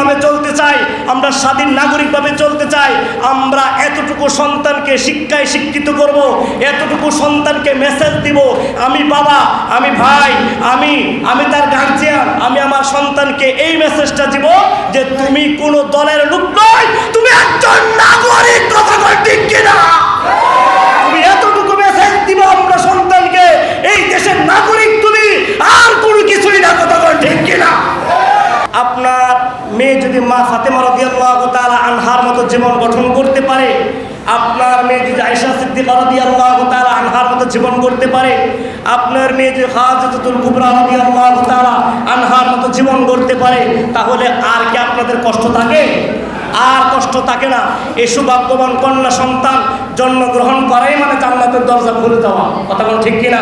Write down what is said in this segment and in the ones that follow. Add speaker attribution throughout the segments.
Speaker 1: স্বাধীনভাবে চলতে চাই, আমরা স্বাধীন নাগরিকভাবে চলতে চাই, আমরা এতটুকু সন্তানকে শিক্ষায় শিক্ষিত করব, এতটুকু সন্তানকে মেসেজ দিব, আমি বাবা, আমি ভাই, আমি আমি তার গার্জিয়ান আমি আমার সন্তানকে এই মেসেজটা দিব যে তুমি কোনো দলের লোক নয়, তুমি একজন নাগরিক, কথা ঠিক কিনা তুমি এতটুকু মেসেজ দিব আমরা সন্তানকে এই দেশের নাগরিক তুমি আর কোনো কিছুই না কথা কয় ঠিক কিনা আপনার মেয়ে যদি মা ফাতেমা রাদিয়াল্লাহু তাআলা আনহার মতো জীবন গঠন করতে পারে। আপনার মেয়ে যদি আয়েশা সিদ্দিকা রাদিয়াল্লাহু তাআলা আনহার মতো জীবন করতে পারে। আপনার মেয়ে যদি খাদিজাতুল কুবরা রাদিয়াল্লাহু তাআলা আনহার মতো জীবন করতে পারে। তাহলে আর কি আপনাদের কষ্ট থাকে? আর কষ্ট থাকে না। এই সৌভাগ্যবান কন্যা সন্তান জন্মগ্রহণ করাই মানে জান্নাতের দরজা খুলে দেওয়া। কথা বল ঠিক কিনা?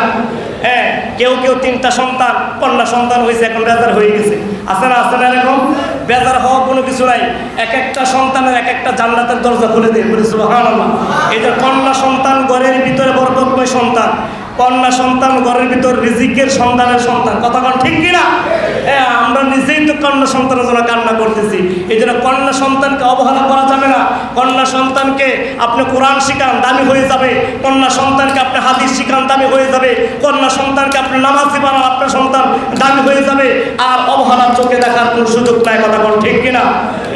Speaker 1: হ্যাঁ কেউ কেউ তিনটা সন্তান, কন্যা সন্তান হয়েছে, এখন বেজার হয়ে গেছে। আছে না আছে না এরকম? বেজার হওয়া কোনো কিছু নাই। এক একটা সন্তানের এক একটা জান্নাতের দরজা খুলে দিয়ে। বলেছিল হ্যাঁ এই যে কন্যা সন্তান, ঘরের ভিতরে বরকতময় সন্তান কন্যা সন্তান, ঘরের ভিতর রিজিকের সন্তানের সন্তান। কথা কন ঠিক কিনা? হ্যাঁ আমরা নিজেই তো কন্যা সন্তানের জন্য কান্না করতেছি। এই জন্য কন্যা সন্তানকে অবহেলা করা যাবে না। কন্যা সন্তানকে আপনি কোরআন শিখান, দামি হয়ে যাবে। কন্যা সন্তানকে আপনি হাদিস শিখান, দামি হয়ে যাবে। কন্যা সন্তানকে আপনি নামাজি বানান আপনার সন্তান দামি হয়ে যাবে। আর অবহেলার চোখে দেখার কোনো সুযোগ নাই, কথা বল ঠিক কিনা?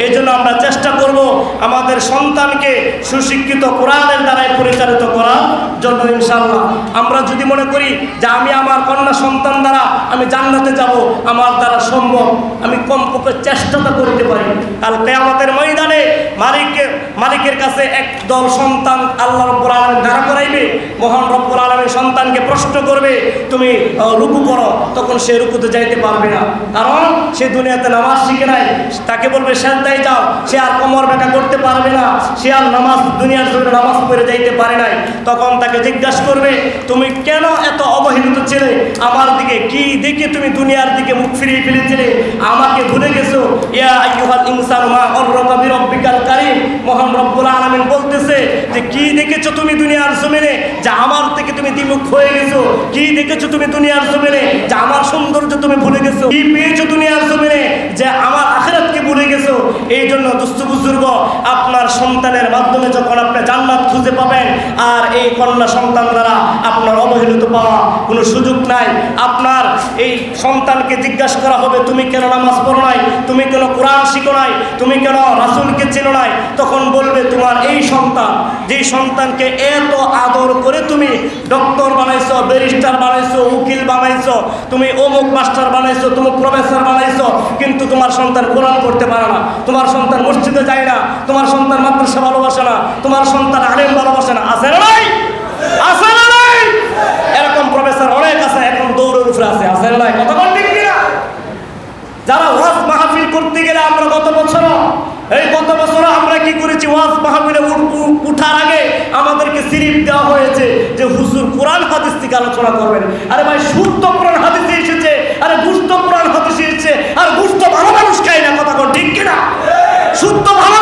Speaker 1: এই জন্য আমরা চেষ্টা করব আমাদের সন্তানকে সুশিক্ষিত কোরআনের দ্বারাই পরিচালিত করার জন্য ইনশাল্লাহ আমরা যদি মনে করি যে আমি আমার কন্যা সন্তান দ্বারা আমি জান্নাতে যাব, আমার দ্বারা সম্ভব। আমি কমপক্ষে চেষ্টাটা করতে পারি। কাল কেয়ামতের ময়দানে মালিকের মালিকের কাছে এক দল সন্তান আল্লাহ রব্বুল আলমী দাঁড়া করাইবে, মহান রব্বুল আলমী সন্তানকে প্রশ্ন করবে, তুমি রুকু করো, তখন সে রুকুতে যাইতে পারবে না। কারণ সে দুনিয়াতে নামাজ শিখে নাই, তাকে বলবে সেজদাই যাও। সে আর কোমর বেটা করতে পারবে না, সে আর নামাজ, দুনিয়ার জন্য নামাজ পড়ে যাইতে পারে নাই। তখন তাকে জিজ্ঞাসা করবে, তুমি কেন এত অবহেলিত ছিলে? আমার দিকে কি দেখে তুমি দুনিয়ার দিকে মুখ ফিরিয়ে ফেলেছিলে? আমাকে ভুলে গেছো? ইয়া ইনসানু মা গররাকা বিরাব্বিকাল কারীম মহান রব্বুল আলামিন বলতেছে যে কি দেখেছ তুমি দুনিয়ার জমিনে? যে আমার থেকে তুমি দ্বিমুখ হয়ে গেছো। কি দেখেছ তুমি দুনিয়ার জমিনে? যে আমার সৌন্দর্য তুমি ভুলে গেছো। কি পেয়েছ দুনিয়ার জমিনে? যে আমার আখিরাতকে ভুলে গেছো। এই জন্য দুস্থ বুজুর্গ, আপনার সন্তানের মাধ্যমে যখন আপনি জান্নাত খুঁজে পাবেন, আর এই কন্যা সন্তান দ্বারা আপনার অবহেলিত পাওয়া কোনো সুযোগ নাই। আপনার এই সন্তানকে জিজ্ঞাসা করা হবে, তুমি কেন নামাজ পড়ো নাই? তুমি কেন কোরআন শিখো নাই? তুমি কেন রাসুলকে চেনো নাই? তখন বলবে, তোমার এই সন্তান, যেই সন্তানকে এত আদর করে তুমি ডক্টর বানাইছো ব্যারিস্টার বানাইছো, উকিল বানাইছো, তুমি অমুক মাস্টার বানাইছো, তুমি প্রফেসর বানাইছো, কিন্তু তোমার সন্তান কোরআন করতে পারে না। তোমার সন্তান মসজিদে যায় না, তোমার সন্তান মাদ্রাসা ভালোবাসে না, তোমার সন্তান আলেম ভালোবাসে না। আছে না নাই আছে না নাই এরকম প্রফেসর অনেক আছে এখন দৌড়ের উপরে আছে আছে না নাই কথা বল ঠিক কিনা যারা ওয়াজ মাহফিল করতে গেলে আমরা গত বছর এই গত বছর আমরা কি করেছি ওয়াজ মাহফিলে উঠ- উ- উঠার আগে আমাদেরকে সিরিপ দেওয়া হয়েছে যে হুজুর কোরআন হাদিস থেকে আলোচনা করবেন। আরে ভাই সুস্থ কোরআন হাদিসে এসেছে, আরে গুস্ত কোরআন হাদিসে এসেছে, আর গুস্ত ভালো মানুষ খায় না, কথা ঠিক কিনা? শুদ্ধ ভালো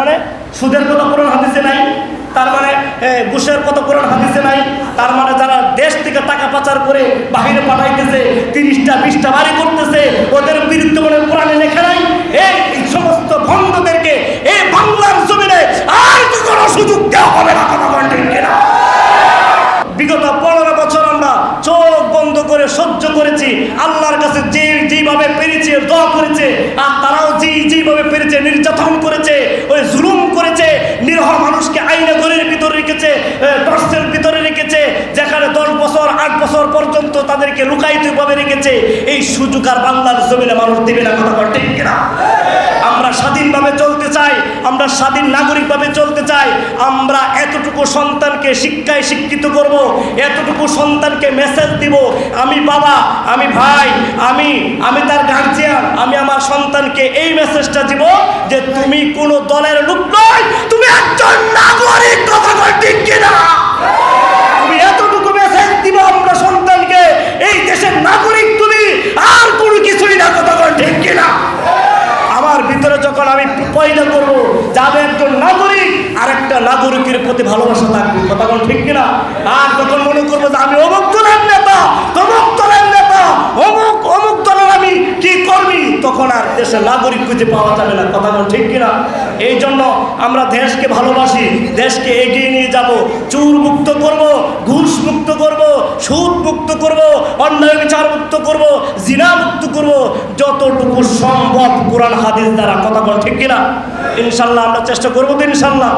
Speaker 1: মানে সুদের কথা কোরআন হাদিসে নাই? তার মানে ঘুষের কথা কোরআন নাই? তার মানে যারা দেশ থেকে টাকা পাচার করে বাহিরে পাঠাইতেছে, তিরিশটা, বিশটা বাড়ি করতেছে, ওদের বিরুদ্ধে মানে কোরআনে লেখা নাই? এই সমস্ত ভণ্ডদেরকে এই বাংলার জমিনে আর কোনো সুযোগ দেওয়া হবে না বলেন ঠিক বিগত পনেরো বছর আমরা চোখ বন্ধ করে সহ্য করেছি। আল্লাহর কাছে যে যেভাবে পেরেছে, দোয়া করেছে, আর তারাও যেভাবে পেরেছে নির্যাতন করেছে ওই জুলুম করেছে, নিরহ মানুষকে আইনে ঘরের ভিতরে রেখেছে টর্চের ভিতরে রেখেছে, যেখানে দশ বছর, আট বছর পর্যন্ত তাদেরকে লুকায়িতভাবে রেখেছে, এই সুযোগ আর বাংলার জমিনে মানুষ দেবে না, কথা ঠিক কিনা? আমরা স্বাধীনভাবে চলতে চাই, আমরা স্বাধীন নাগরিকভাবে চলতে চাই, আমরা এতটুকু সন্তানকে শিক্ষায় শিক্ষিত করব, এতটুকু সন্তানকে মেসেজ দিব, আমি বাবা, আমি ভাই, আমি আমি তার আমি আমার সন্তানকে এই মেসেজটা দিব যে তুমি কোনো দলের লোক নয়, তুমি একজন নাগরিক, কথা ঠিক কিনা? তুমি এতটুকু মেসেজ দিব আমরা সন্তানকে, এই দেশের নাগরিক তুমি, আর কোনো কিছুই না, কথা ঠিক কিনা? আমার ভিতরে যখন আমি পয়দা করব, যাবে একজন নাগরিক আর একটা নাগরিকের প্রতি ভালোবাসা থাকবে, কথা ঠিক কিনা? আর যখন মনে করব যে আমি অমুক দেশের নাগরিক খুঁজে পাওয়া যাবে না। কথা বল ঠিক কিনা? এই জন্য আমরা দেশকে ভালোবাসি, দেশকে এগিয়ে নিয়ে যাব। চুর মুক্ত করব ঘুষ মুক্ত করব সুদ মুক্ত করব, অন্যায় বিচার মুক্ত করব জিনা মুক্ত করব, যতটুকু সম্ভব কোরআন হাদিস দ্বারা। কথা বল ঠিক কিনা? ইনশাল্লাহ আমরা চেষ্টা করব তো ইনশাল্লাহ।